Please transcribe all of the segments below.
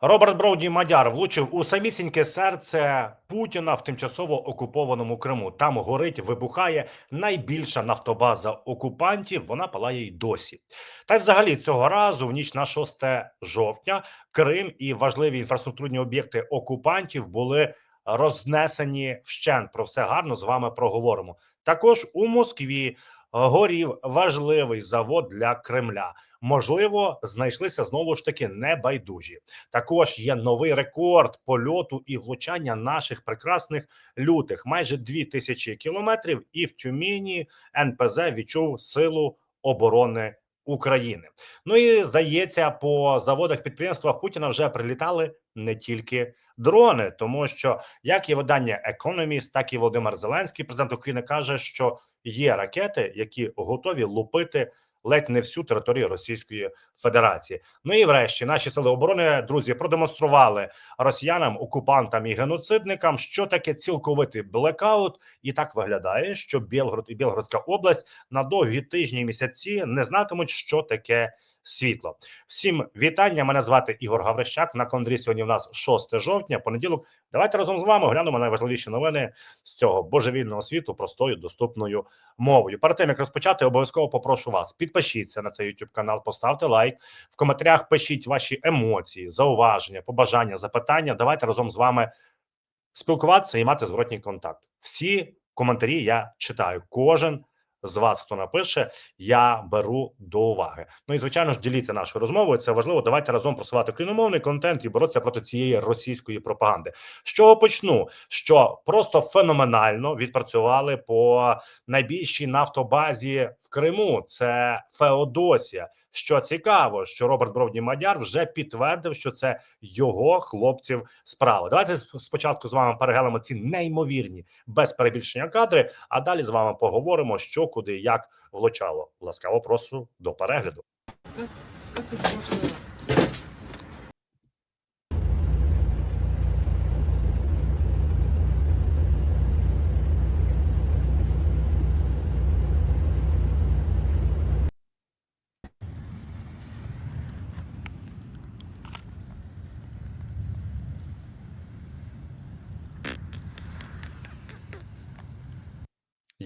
Роберт Броуді Мадяр влучив у самісіньке серце Путіна в тимчасово окупованому Криму. Там горить, вибухає найбільша нафтобаза окупантів. Вона палає й досі. Та й взагалі цього разу, в ніч на 6 жовтня, Крим і важливі інфраструктурні об'єкти окупантів були рознесені вщент. Про все гарно з вами проговоримо. Також у Москві горів важливий завод для Кремля. Можливо, знайшлися знову ж таки небайдужі. Також є новий рекорд польоту і влучання наших прекрасних лютих майже 2000 кілометрів. І в Тюмені НПЗ відчув силу оборони України. Ну і здається, по заводах підприємствах Путіна вже прилітали не тільки дрони, тому що як є видання Economist, так і Володимир Зеленський, президент України, каже, що є ракети, які готові лупити ледь не всю територію Російської Федерації. Ну і врешті наші сили оборони друзі продемонстрували росіянам, окупантам і геноцидникам, що таке цілковитий блекаут, і так виглядає, що Білгород і Білгородська область на довгі тижні місяці не знатимуть, що таке. Світло всім вітання. Мене звати Ігор Гаврищак. На календарі сьогодні у нас 6 жовтня, понеділок. Давайте разом з вами оглянемо найважливіші новини з цього божевільного світу простою доступною мовою. Перед тим як розпочати, обов'язково попрошу вас підпишіться на цей YouTube канал, поставте лайк в коментарях. Пишіть ваші емоції, зауваження, побажання, запитання. Давайте разом з вами спілкуватися і мати зворотній контакт. Всі коментарі я читаю. Кожен з вас, хто напише, я беру до уваги. Ну і звичайно ж діліться нашою розмовою. Це важливо. Давайте разом просувати україномовний контент і боротися проти цієї російської пропаганди. З чого почну? Що просто феноменально відпрацювали по найбільшій нафтобазі в Криму. Це Феодосія. Що цікаво, що Роберт Бровді Мадяр вже підтвердив, що це його хлопців справа. Давайте спочатку з вами переглянемо ці неймовірні без перебільшення кадри. А далі з вами поговоримо, що куди як влучало. Ласкаво прошу до перегляду. Как и в прошлый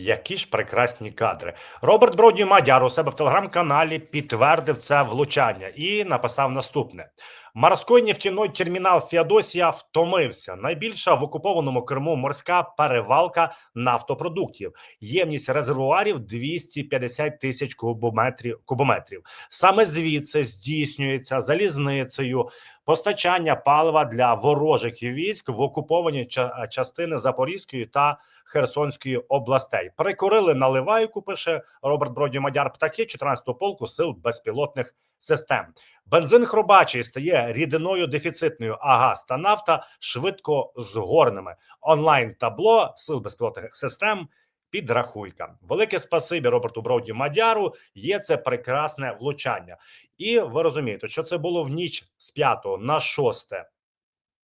Які ж прекрасні кадри. Роберт Броді Мадяр у себе в телеграм-каналі підтвердив це влучання і написав наступне: морський нефтяной термінал Феодосія втомився. Найбільша в окупованому Криму морська перевалка нафтопродуктів. Ємність резервуарів 250 тисяч кубометрів. кубометрів. Саме звідси здійснюється залізницею постачання палива для ворожих військ в окуповані частини Запорізької та Херсонської областей. Прикорили наливайку, пише Роберт Броді Мадяр, птахи 14-го полку сил безпілотних систем. Бензин хробачий стає рідиною дефіцитною, а газ та нафта швидко згорними. Онлайн табло сил безпілотних систем. Підрахуйка, велике спасибі Роберту Броуді Мадяру. Є це прекрасне влучання, і ви розумієте, що це було в ніч з 5 на 6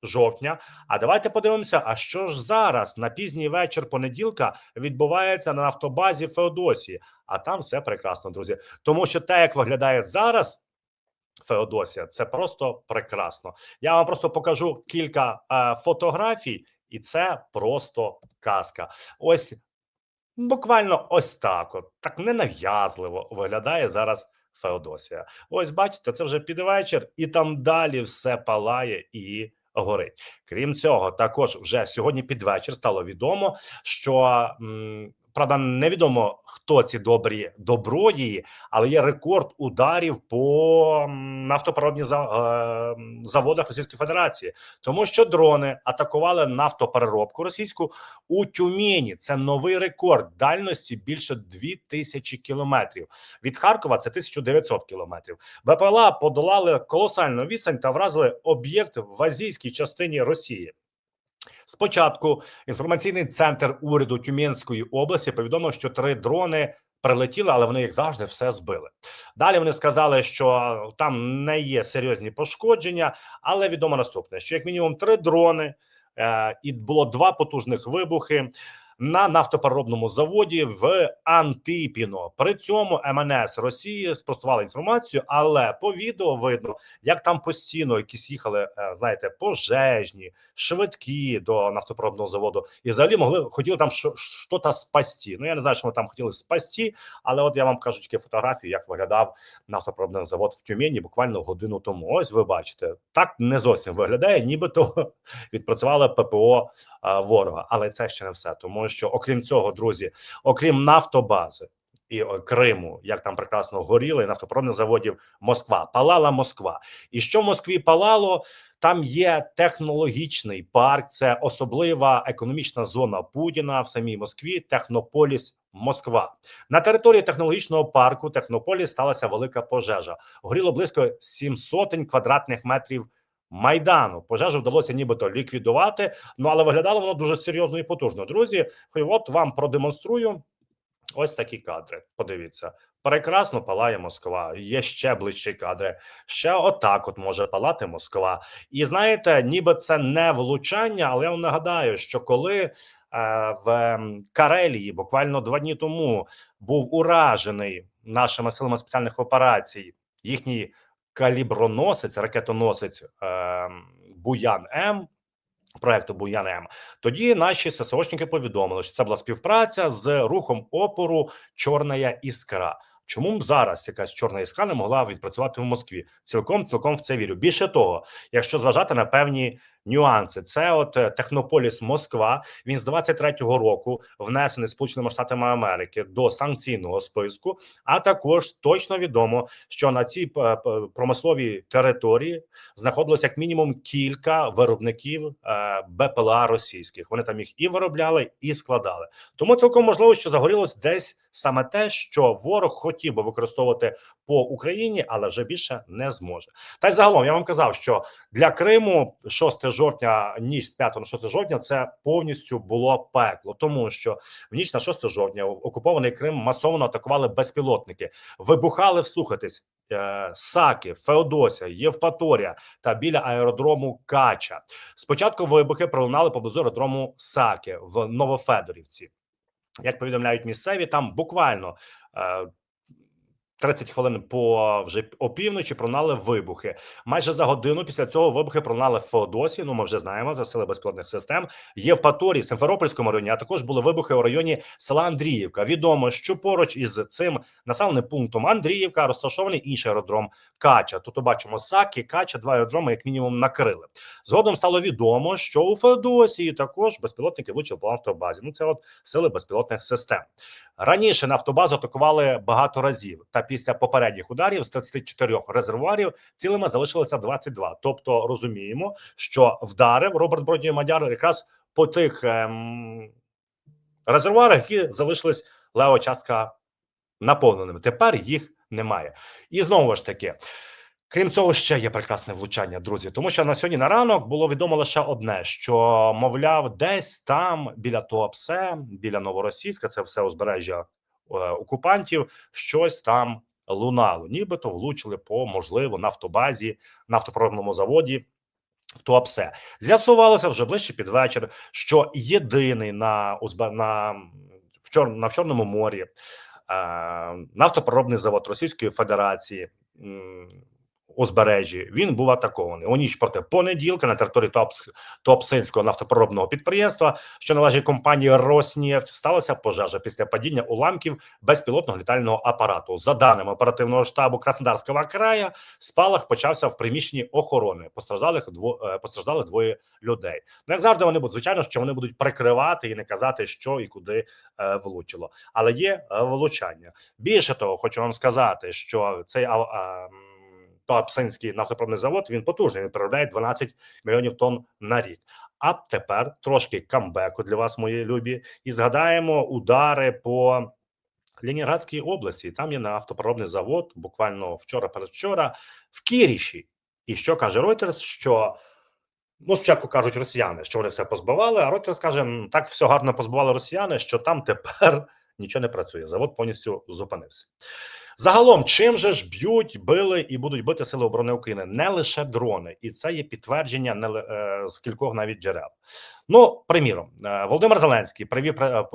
жовтня. А давайте подивимося, а що ж зараз на пізній вечір понеділка відбувається на нафтобазі Феодосії. А там все прекрасно, друзі. Тому що те, як виглядає зараз. Феодосія, це просто прекрасно. Я вам просто покажу кілька е, фотографій, і це просто казка. Ось буквально ось так. От так ненав'язливо виглядає зараз Феодосія. Ось бачите, це вже під вечір, і там далі все палає і горить. Крім цього, також вже сьогодні під вечір стало відомо, що м, правда невідомо хто ці добрі добродії, але є рекорд ударів по за, е, заводах Російської Федерації, тому що дрони атакували нафтопереробку російську у Тюмені. Це новий рекорд дальності більше 2000 кілометрів. Від Харкова це 1900 кілометрів. БПЛА подолали колосальну відстань та вразили об'єкт в азійській частині Росії. Спочатку інформаційний центр уряду Тюменської області повідомив, що три дрони прилетіли, але вони як завжди все збили. Далі вони сказали, що там не є серйозні пошкодження, але відомо наступне: що як мінімум три дрони, е, і було два потужних вибухи. На нафтопереробному заводі в Антипіно. При цьому МНС Росії спростували інформацію, але по відео видно, як там постійно якісь їхали, е, знаєте, пожежні, швидкі до нафтопереробного заводу, і взагалі могли хотіли там що- щось спасти. Ну я не знаю, що вони там хотіли спасти, але от я вам кажу тільки фотографію, як виглядав нафтопереробний завод в Тюмені буквально годину тому. Ось ви бачите, так не зовсім виглядає, нібито відпрацювали ППО ворога. Але це ще не все, тому що окрім цього, друзі, окрім нафтобази. І Криму, як там прекрасно горіли, і заводів Москва, палала Москва. І що в Москві палало? Там є технологічний парк, це особлива економічна зона Путіна в самій Москві, Технополіс Москва. На території технологічного парку Технополіс сталася велика пожежа. Горіло близько 700 квадратних метрів майдану. Пожежу вдалося нібито ліквідувати. Ну але виглядало воно дуже серйозно і потужно. Друзі, от вам продемонструю. Ось такі кадри. Подивіться, прекрасно палає Москва. Є ще ближчі кадри. Ще отак, от може палати Москва. І знаєте, ніби це не влучання, але я вам нагадаю, що коли е, в Карелії буквально два дні тому був уражений нашими силами спеціальних операцій їхній каліброносець, ракетоносець е, Буян М. Проекту Буян М. Тоді наші ССОшники повідомили, що це була співпраця з рухом опору Чорна іскра. Чому б зараз якась чорна іскра не могла відпрацювати в Москві? Цілком цілком в це вірю. Більше того, якщо зважати на певні нюанси, це от е, Технополіс Москва. Він з 23-го року внесений Сполученими Штатами Америки до санкційного списку. А також точно відомо, що на цій е, промисловій території знаходилось як мінімум кілька виробників е, БПЛА російських. Вони там їх і виробляли, і складали. Тому цілком можливо, що загорілось десь саме те, що ворог хотів би використовувати по Україні, але вже більше не зможе. Та й загалом я вам казав, що для Криму 6 жовтня, ніч з 5 на 6 жовтня, це повністю було пекло, тому що в ніч на 6 жовтня окупований Крим масово атакували безпілотники, вибухали, вслухатись. е, Саки, Феодосія, Євпаторія та біля аеродрому Кача. Спочатку вибухи пролунали поблизу аеродрому Саки в Новофедорівці. Як повідомляють місцеві, там буквально е, 30 хвилин по вже опівночі пролунали вибухи. Майже за годину після цього вибухи пролунали в Феодосії. Ну ми вже знаємо це сили безпілотних систем. Євпаторії, Симферопольському районі. А також були вибухи у районі села Андріївка. Відомо, що поруч із цим населеним пунктом Андріївка розташований інший аеродром Кача. Тут бачимо Саки, Кача, два аеродроми, як мінімум, накрили. Згодом стало відомо, що у Феодосії також безпілотники влучили по автобазі. Ну це от сили безпілотних систем. Раніше нафтобазу атакували багато разів, та після попередніх ударів з 34 резервуарів цілими залишилося 22. Тобто розуміємо, що вдарив Роберт Бродій Мадяр якраз по тих ем, резервуарах, які залишились лева частка наповненими. Тепер їх немає. І знову ж таки. Крім цього, ще є прекрасне влучання, друзі. Тому що на сьогодні на ранок було відомо лише одне: що мовляв, десь там біля Туапсе, біля Новоросійська, це все узбережжя окупантів, щось там лунало. Нібито влучили по можливо нафтобазі, нафтопереробному заводі. В Туапсе з'ясувалося вже ближче під вечір, що єдиний на узбе на в Чор... на в Чорному морі е, нафтопереробний завод Російської Федерації. Узбережжі він був атакований у ніч проти понеділка на території Туапсинського нафтопереробного підприємства, що належить компанії Роснефть, сталася пожежа після падіння уламків безпілотного літального апарату. За даними оперативного штабу Краснодарського краю, спалах почався в приміщенні охорони. Постраждалих дво е, постраждали двоє людей. Ну як завжди, вони будуть звичайно, що вони будуть прикривати і не казати, що і куди е, влучило. Але є е, влучання. Більше того, хочу вам сказати, що цей а, а, Туапсинський нафтопереробний завод він потужний. Він переробляє 12 мільйонів тонн на рік. А тепер трошки камбеку для вас, мої любі, і згадаємо удари по Ленінградській області. Там є нафтопереробний завод. Буквально вчора, передвчора, в Кіріші. І що каже Reuters, що ну спочатку кажуть росіяни, що вони все позбивали. А Reuters каже, так все гарно позбивали росіяни, що там тепер нічого не працює. Завод повністю зупинився. Загалом, чим же ж б'ють, били і будуть бити сили оборони України? Не лише дрони, і це є підтвердження не е, з кількох навіть джерел. Ну, приміром, е, Володимир Зеленський провів е,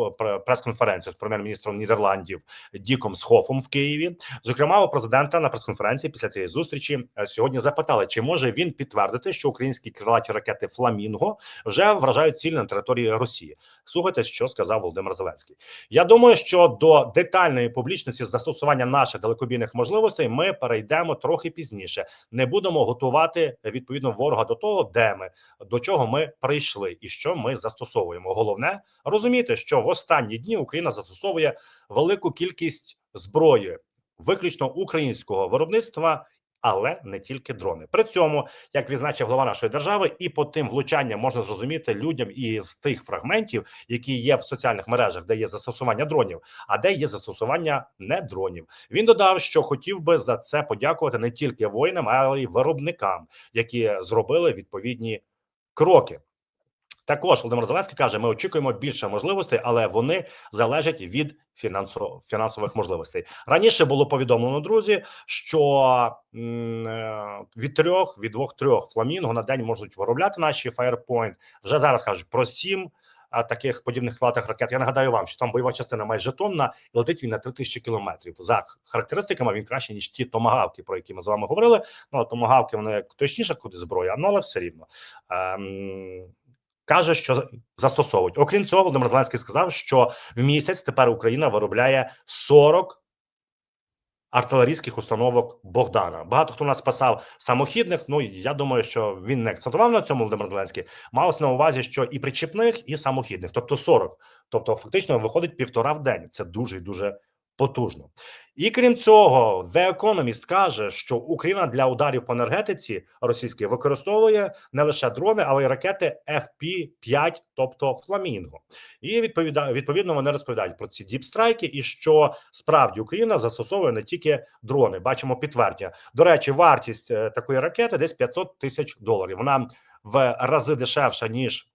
прес-конференцію з прем'єр-міністром Нідерландів Діком Схофом в Києві. Зокрема, у президента на прес-конференції після цієї зустрічі сьогодні запитали, чи може він підтвердити, що українські крилаті ракети Фламінго вже вражають цілі на території Росії. Слухайте, що сказав Володимир Зеленський. Я думаю, що до детальної публічності застосування наших далекобійних можливостей ми перейдемо трохи пізніше. Не будемо готувати відповідно ворога до того, де ми до чого ми прийшли, і що ми застосовуємо. Головне розуміти, що в останні дні Україна застосовує велику кількість зброї, виключно українського виробництва. Але не тільки дрони. При цьому, як відзначив глава нашої держави, і по тим влучанням можна зрозуміти людям і з тих фрагментів, які є в соціальних мережах, де є застосування дронів, а де є застосування не дронів. Він додав, що хотів би за це подякувати не тільки воїнам, але й виробникам, які зробили відповідні кроки. Також Володимир Зеленський каже: ми очікуємо більше можливостей, але вони залежать від фінансово фінансових можливостей. Раніше було повідомлено, друзі, що е, від трьох від двох трьох фламінго на день можуть виробляти наші Firepoint. Вже зараз кажуть про сім. Таких подібних крилатих ракет. Я нагадаю вам, що там бойова частина майже тонна, і летить він на 3000 кілометрів. За характеристиками він краще ніж ті томагавки, про які ми з вами говорили. Ну томагавки вони точніше куди зброя, ну але все рівно. Ем, каже, що застосовують. Окрім цього, Володимир Зеленський сказав, що в місяць тепер Україна виробляє 40 артилерійських установок Богдана. Багато хто нас спасав самохідних. Ну я думаю, що він не акцентував на цьому Володимир Зеленський. Малося на увазі, що і причіпних, і самохідних, тобто 40. Тобто, фактично виходить півтора в день. Це дуже і дуже потужно. І крім цього, The Economist каже, що Україна для ударів по енергетиці російської використовує не лише дрони, але й ракети FP-5, тобто Фламінго. І відповіда відповідно вони розповідають про ці діпстрайки, і що справді Україна застосовує не тільки дрони. Бачимо підтвердження. До речі, вартість е, такої ракети десь 500 тисяч доларів. Вона в рази дешевша ніж.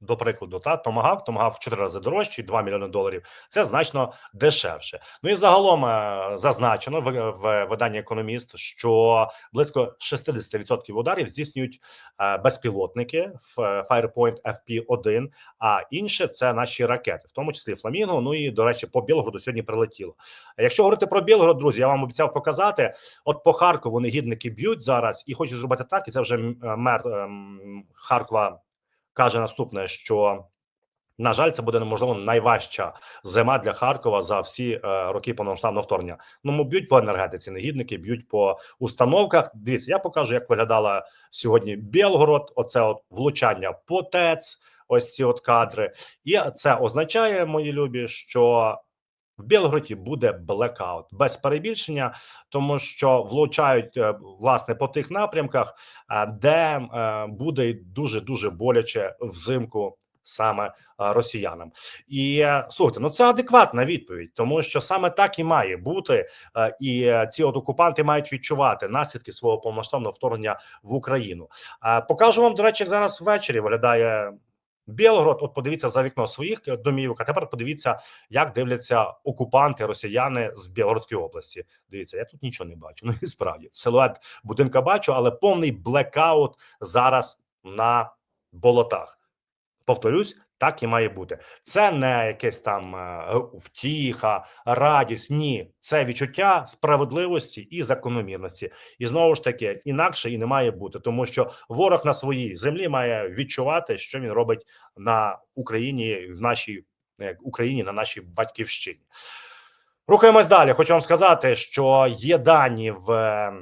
До прикладу, та Томагав, Томагав в 4 рази дорожчий, 2 мільйони доларів. Це значно дешевше. Ну і загалом е, зазначено в, в виданні економіст, що близько 60% ударів здійснюють е, безпілотники в Firepoint FP-1, а інше це наші ракети, в тому числі Фламінго. Ну і до речі, по Білгороду сьогодні прилетіло. Якщо говорити про Білгород, друзі, я вам обіцяв показати. От по Харкову негідники б'ють зараз, і хочу зробити так. І це вже мер ем, Харкова каже наступне, що. На жаль, це буде неможливо найважча зима для Харкова за всі е, роки повномасштабного вторгнення. Ну, ми б'ють по енергетиці, негідники б'ють по установках. Дивіться, я покажу, як виглядала сьогодні Білгород. Оце от влучання по ТЕЦ, ось ці от кадри. І це означає, мої любі, що в Білгороді буде блекаут без перебільшення, тому що влучають е, власне по тих напрямках, е, де е, буде дуже дуже боляче взимку. Саме росіянам, і слухайте, ну це адекватна відповідь, тому що саме так і має бути, і ці от окупанти мають відчувати наслідки свого повномасштабного вторгнення в Україну. Покажу вам, до речі, як зараз ввечері виглядає Білгород. От подивіться за вікно своїх домівок. А тепер подивіться, як дивляться окупанти, росіяни з Білгородської області. Дивіться, я тут нічого не бачу. Ну і справді силует будинка бачу, але повний блекаут зараз на болотах. Повторюсь, так і має бути. Це не якесь там е, втіха, радість. Ні, це відчуття справедливості і закономірності. І знову ж таки, інакше і не має бути, тому що ворог на своїй землі має відчувати, що він робить на Україні в нашій е, Україні на нашій батьківщині. Рухаємось далі. Хочу вам сказати, що є дані в е,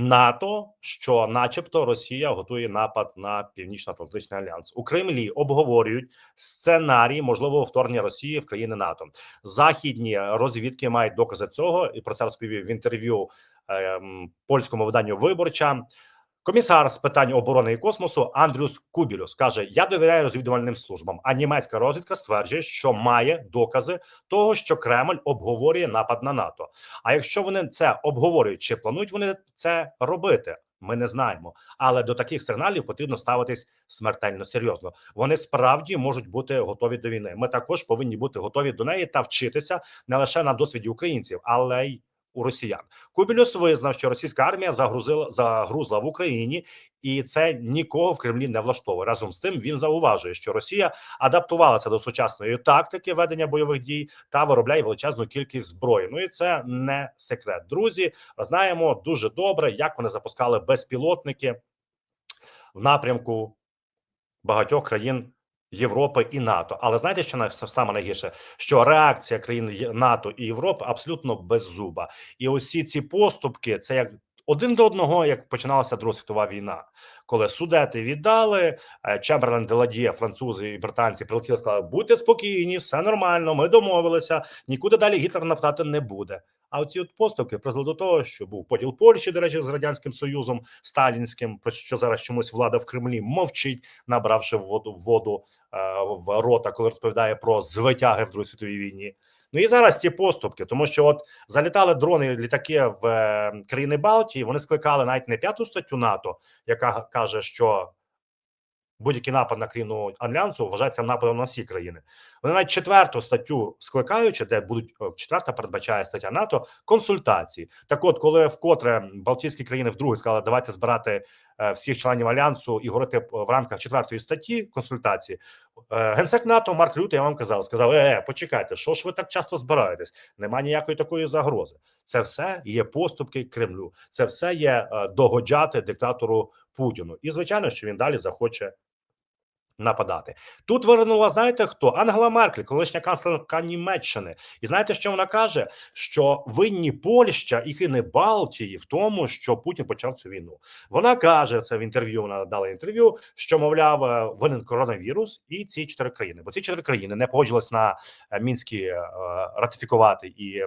НАТО, що, начебто, Росія готує напад на Північно-Атлантичний альянс. У Кремлі обговорюють сценарій можливого вторгнення Росії в країни НАТО. Західні розвідки мають докази цього, і про це розповів в інтерв'ю ем, польському виданню Виборча. Комісар з питань оборони і космосу Андрюс Кубілюс каже: Я довіряю розвідувальним службам. А німецька розвідка стверджує, що має докази того, що Кремль обговорює напад на НАТО. А якщо вони це обговорюють, чи планують вони це робити? Ми не знаємо, але до таких сигналів потрібно ставитись смертельно серйозно. Вони справді можуть бути готові до війни. Ми також повинні бути готові до неї та вчитися не лише на досвіді українців, але й у росіян. Кубілюс визнав, що російська армія загрузила загрузла в Україні, і це нікого в Кремлі не влаштовує. Разом з тим він зауважує, що Росія адаптувалася до сучасної тактики ведення бойових дій та виробляє величезну кількість зброї. Ну і це не секрет. Друзі, знаємо дуже добре, як вони запускали безпілотники в напрямку багатьох країн Європи і НАТО. Але знаєте, що най- саме найгірше? Що реакція країн НАТО і Європи абсолютно беззуба. І усі ці поступки це як. Один до одного, як починалася Друга світова війна, коли судети віддали е, Чемберлен Деладіє, французи і британці прилетіли, сказали: будьте спокійні, все нормально. Ми домовилися, нікуди далі Гітлер нападати не буде. А оці от поступки призвели до того, що був поділ Польщі, до речі, з радянським союзом сталінським, про що зараз чомусь влада в Кремлі мовчить, набравши воду воду е, в рота, коли розповідає про звитяги в Другій світовій війні. Ну і зараз ці поступки, тому що от залітали дрони, літаки в е, країни Балтії. Вони скликали навіть не п'яту статтю НАТО, яка каже, що будь-який напад на країну альянсу вважається нападом на всі країни. Вони навіть четверту статтю скликаючи, де будуть четверта передбачає стаття НАТО консультації. Так, от, коли вкотре Балтійські країни вдруге сказали, давайте збирати е, всіх членів альянсу і говорити е, в рамках четвертої статті консультації, е, генсек НАТО Марк Рюте, я вам казав, сказав: е, почекайте, що ж ви так часто збираєтесь? Нема ніякої такої загрози. Це все є поступки Кремлю. Це все є е, догоджати диктатору Путіну. І звичайно, що він далі захоче нападати. Тут вернула, знаєте хто? Ангела Меркель, колишня канцлерка Німеччини. І знаєте, що вона каже? Що винні Польща і країни Балтії в тому, що Путін почав цю війну. Вона каже це в інтерв'ю. Вона дала інтерв'ю, що мовляв е, винен коронавірус і ці чотири країни. Бо ці чотири країни не погодились на е, мінські е, ратифікувати і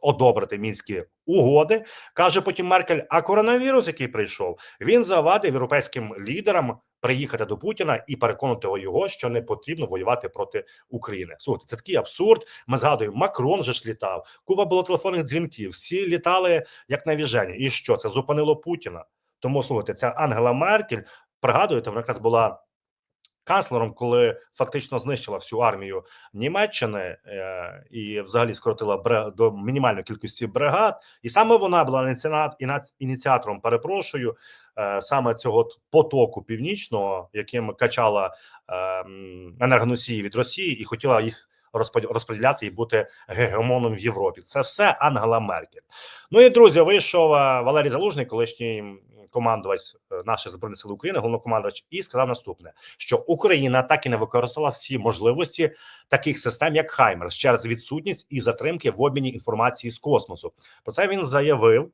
одобрити мінські угоди. каже потім Меркель. А коронавірус, який прийшов, він завадив європейським лідерам приїхати до Путіна і переконати його, що не потрібно воювати проти України. Слухайте, це такий абсурд. Ми згадуємо, Макрон же ж літав. Куба було телефонних дзвінків. Всі літали як на віжені. І що це зупинило Путіна? Тому слухайте, ця Ангела Меркель, пригадуєте, вона якраз була канцлером, коли фактично знищила всю армію Німеччини е, і взагалі скоротила до мінімальної кількості бригад. І саме вона була ініціатором, перепрошую, е, саме цього потоку північного, яким качала е, енергоносії від Росії, і хотіла їх розподіл- розподіляти і бути гегемоном в Європі. Це все Ангела Меркель. Ну і друзі, вийшов Валерій Залужний, колишній командувач е, наших збройних сил України, головнокомандувач, і сказав наступне: що Україна так і не використала всі можливості таких систем, як Хаймерс, через відсутність і затримки в обміні інформації з космосу. Про це він заявив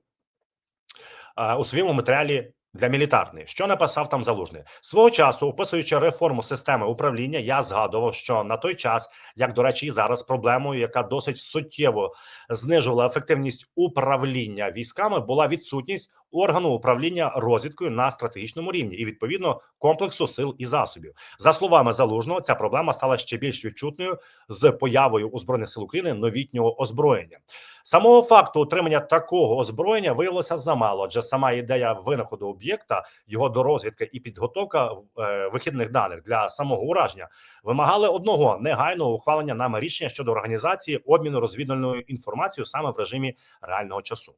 е, у своєму матеріалі. Для мілітарної, що написав там залужний свого часу, описуючи реформу системи управління, я згадував, що на той час, як до речі, і зараз проблемою, яка досить суттєво знижувала ефективність управління військами, була відсутність органу управління розвідкою на стратегічному рівні і відповідно комплексу сил і засобів. За словами залужного, ця проблема стала ще більш відчутною з появою у збройних сил України новітнього озброєння. Самого факту отримання такого озброєння виявилося замало, адже сама ідея винаходу об'єкта, його дорозвідка і підготовка е, вихідних даних для самого ураження вимагали одного негайного ухвалення нами рішення щодо організації обміну розвідувальною інформацією саме в режимі реального часу.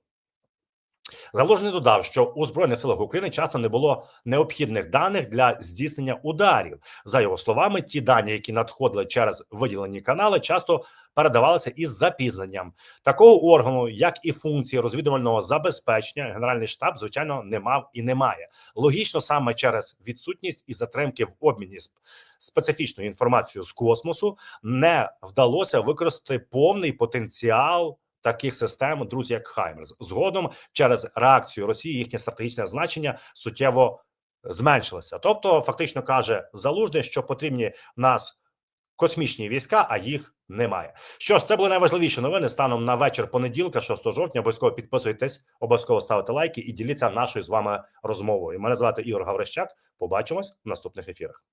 Залужний додав, що у збройних силах України часто не було необхідних даних для здійснення ударів. За його словами, ті дані, які надходили через виділені канали, часто передавалися із запізненням. Такого органу, як і функції розвідувального забезпечення, генеральний штаб, звичайно, не мав і не має. Логічно, саме через відсутність і затримки в обміні специфічною інформацією з космосу не вдалося використати повний потенціал. Таких систем, друзі, як Хаймерс, згодом через реакцію Росії їхнє стратегічне значення суттєво зменшилося. Тобто, фактично каже залужний, що потрібні нас космічні війська, а їх немає. Що ж, це були найважливіші новини станом на вечір понеділка, 6 жовтня. Обов'язково підписуйтесь, обов'язково ставте лайки і діліться нашою з вами розмовою. Мене звати Ігор Гаврищак. Побачимось в наступних ефірах.